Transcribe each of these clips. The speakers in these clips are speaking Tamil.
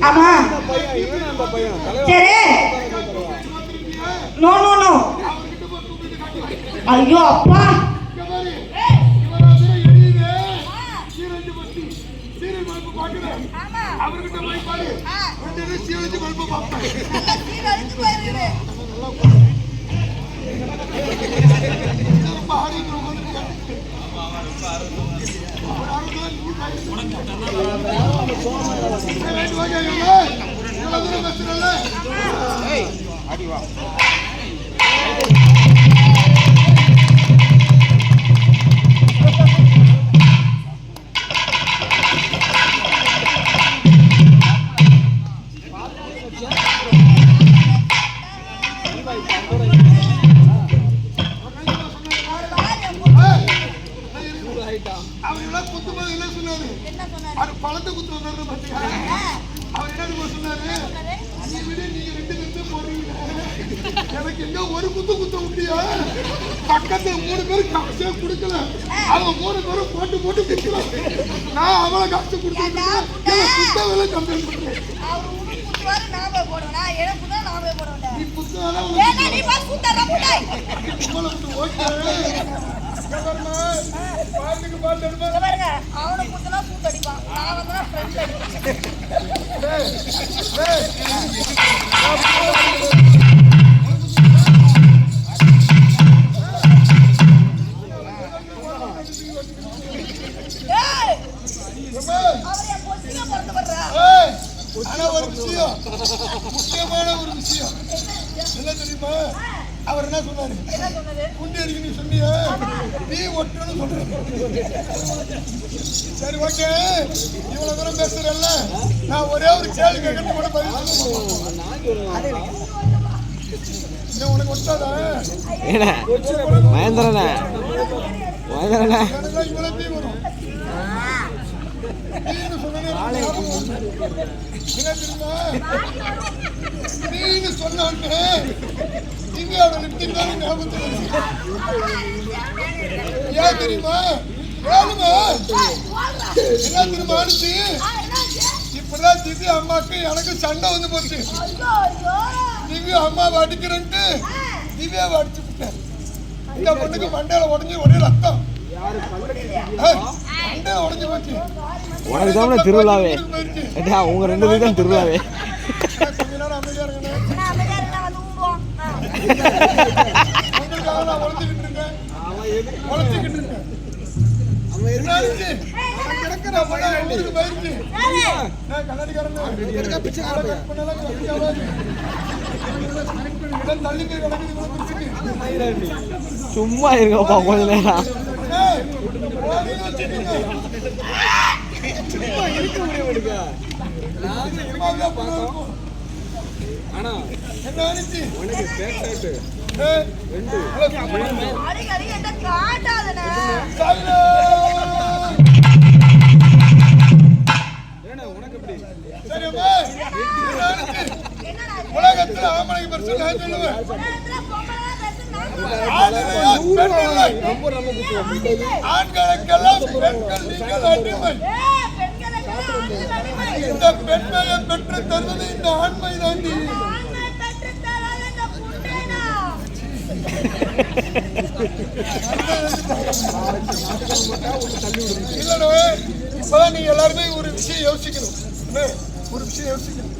ஆமா. சரி. நோ நோ நோ ஐயோ அப்பா. அவர்கிட்ட போய் பாரு பல்பு பார்ப்பேன் அடி வா குத்தும்போது என்ன சொன்னாரு? அது பழத்தை குத்து வந்தாரு பாத்தீங்களா அவர் என்ன தெரியுமா சொன்னாரு? நீ விட நீங்க ரெண்டு பேரும் போடுறீங்க எனக்கு எங்க ஒரு குத்து குத்த முடியா? பக்கத்துல மூணு பேரும் காசே கொடுக்கல. அவங்க மூணு பேரும் போட்டு போட்டு விற்கிறாங்க நான் அவளை காசு கொடுத்துருக்கேன் குத்த? வேலை பண்றேன் நீ புத்தகம் பாட்டுக்கு பாட்டு எடுப்பா அவனை குத்தலாம் பூத்தடிப்பான் நான் வந்து ஃப்ரெண்ட் அடிப்பேன் குண்டி அடிக்க நீ சொன்னிய நீ ஒட்டுன்னு சரி ஓகே. இவ்வளவு தூரம் பேசுறல்ல. நான் ஒரே ஒரு கேள்வி கேட்கறது கூட பதில் சொல்ல இன்னும் உனக்கு ஒட்டாதா எனக்குலாம் இவ்வளவு நீன்னு சொன்ன உடனே இந்தியாவோட லிப்டிக் தான் ஞாபகத்துக்கு ஏன் தெரியுமா வேணுமா என்ன தெரியுமா ஆனிச்சு இப்பதான் திவ்யா அம்மாக்கு எனக்கு சண்டை வந்து போச்சு ஐயோ திவ்யா அம்மாவை அடிக்கிறேன்ட்டு திவ்யாவை அடிச்சு விட்டேன் இந்த பொண்ணுக்கு மண்டையில உடஞ்சி ஒரே ரத்தம் உனக்கு தான் திருவிழாவே. ஏட்டா உங்க ரெண்டு பேரும் தான் திருவிழாவே. சும்மா இருக்கப்பா கொஞ்ச நேரம். இது? உலகத்துல ஆம்பளைக்கு பெருசு நான் சொல்லுவேன் உலகத்துல பொம்பளை தான் பெருசு, நான் சொல்றேன். ஆண்களையா, பெண்களை? ஆண்களுக்கெல்லாம் பெண்கள் நீங்கள் அடிமை. இந்த பெண்மையை பெற்று தருவது இந்த ஆண்மை தாண்டி. இந்த இல்லடா இப்பதான் நீங்க எல்லாருமே ஒரு விஷயம் யோசிக்கணும். ஒரு விஷயம் யோசிக்கணும்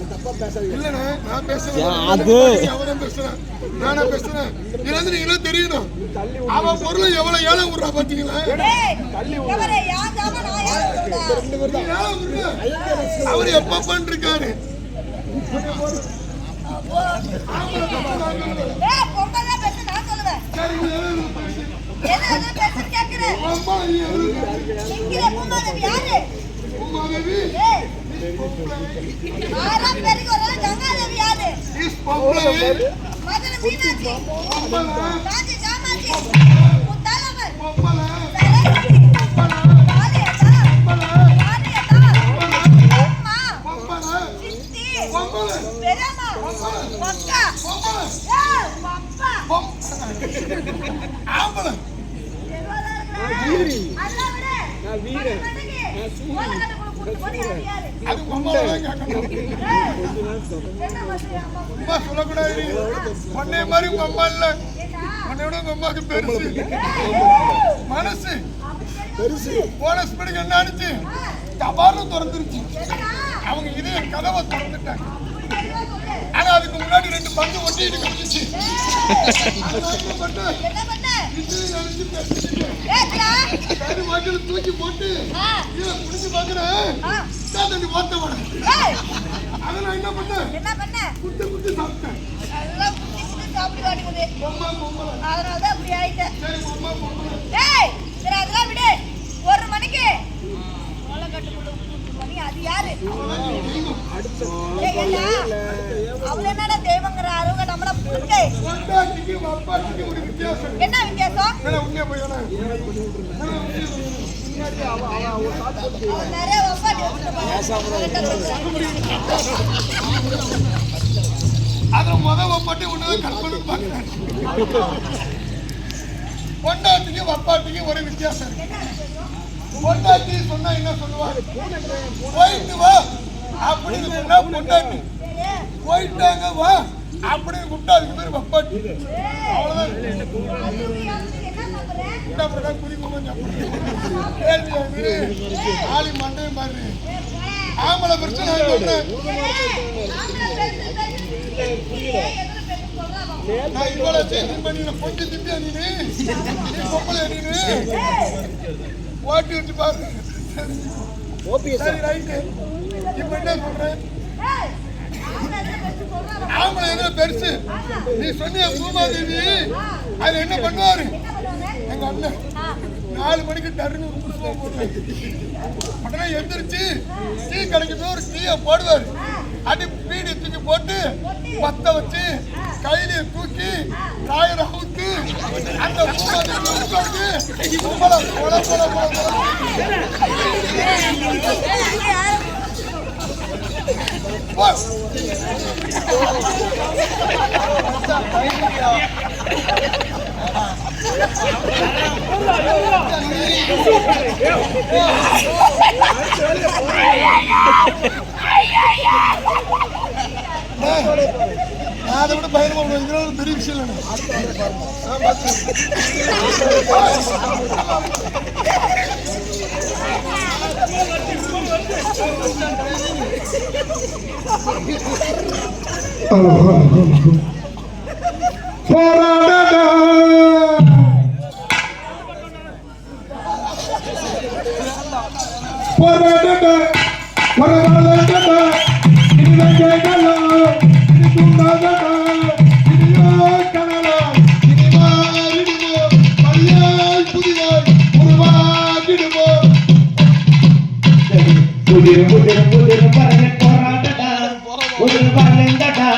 இல்லண்ணே நான் பேசுறேன் அது? அவன் பேசுறேன். நானா பேசுறேன். நீங்களும் தெரியணும் அவன் பொருளை எவ்வளவு ஏழை விடுறா பாத்தீங்களா. அவர் எப்ப பண்ணிருக்காரு? ஏய், தான் பெருசு, நான் சொல்லுவேன். அது அம்மா? சொல்லக்கூடாது உன்னைய மாதிரி உங்க அம்மா இல்ல உன்னை விட உங்க அம்மாவுக்கு பெருசு மனசு பெருசு. போன ஸ்பீடுக்கு என்ன ஆனிச்சு தபாலும் திறந்துருச்சு அவங்க இதே கதவை திறந்துட்டாங்க ஆனா அதுக்கு முன்னாடி ரெண்டு பந்து ஒட்டி கிடந்துச்சு அதனால வாக்கில தூக்கி போட்டு ஆ, கீழே குடிச்சு பாக்குறேன் ஆ. தண்ணி ஓட்ட வேணும் அதை நான் என்ன பண்ணேன் என்ன பண்ண? சாப்பிட்டேன் சாப்பிட்டு அதனாலதான் இப்படி சரி அதெல்லாம் விடு. ஒரு மணிக்கு முளைக்கட்டுக்குள்ள கட்டு அது யாரு? அவள என்னடா தெய்வங்கிற அருவங்க நம்மள வித்தியாசம். என்ன வித்தியாசம்? நிறைய ஒப்பாட்டி அதை முத ஒப்பாட்டி ஒண்ணுதான் கற்பனை பார்க்கிறேன். பொண்டாட்டிக்கு வப்பாட்டிக்கு ஒரு வித்தியாசம் இருக்கு. பொண்டாட்டி சொன்னா என்ன சொல்லுவாங்க போயிட்டு வா. அப்படின்னு சொன்னா பொண்டாட்டி. போயிட்டாங்க வா. அப்படின்னு கூப்பிட்டா அதுக்கு பேர் வப்பாட்டி. அவ்வளவுதான். என்ன சாப்பிடுற என்ன ஆளி மண்டே பாரு. ஆம்பளை பிரச்சனை நான் சொல்றேன் நான் இவ்வளவு சேஞ்ச் பண்ணி கொஞ்சம் திம்பியா நீனு? நீ பொம்பளை நீனு? ஓட்டி வச்சு பாரு. சரி ரைட்டு. இப்ப என்ன சொல்றேன் ஆம்பளை என்ன பெருசு. நீ சொன்னிய பூமாதேவி அது என்ன பண்ணுவாரு? எங்க அண்ணன். நாலு மணிக்கு டர்னு ஒரு போடுவாரு உடனே எந்திரிச்சு டீ கடைக்கு போய் ஒரு டீயை போடுவாரு. அடி பீடி தூக்கி போட்டு பத்த வச்சு கையில தூக்கி ராயர் அவுத்து அந்த உட்காந்து கும்பல கொல கொல கொல கொல நான் அதை விட பயணமா இதெல்லாம் பெரிய விஷயம் இல்லை போராடடா போராடடா போராடடா இது கேக்கலா ஒரு வளர்ந்தடா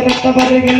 ರಕ್ತ ಬರೆಗೆ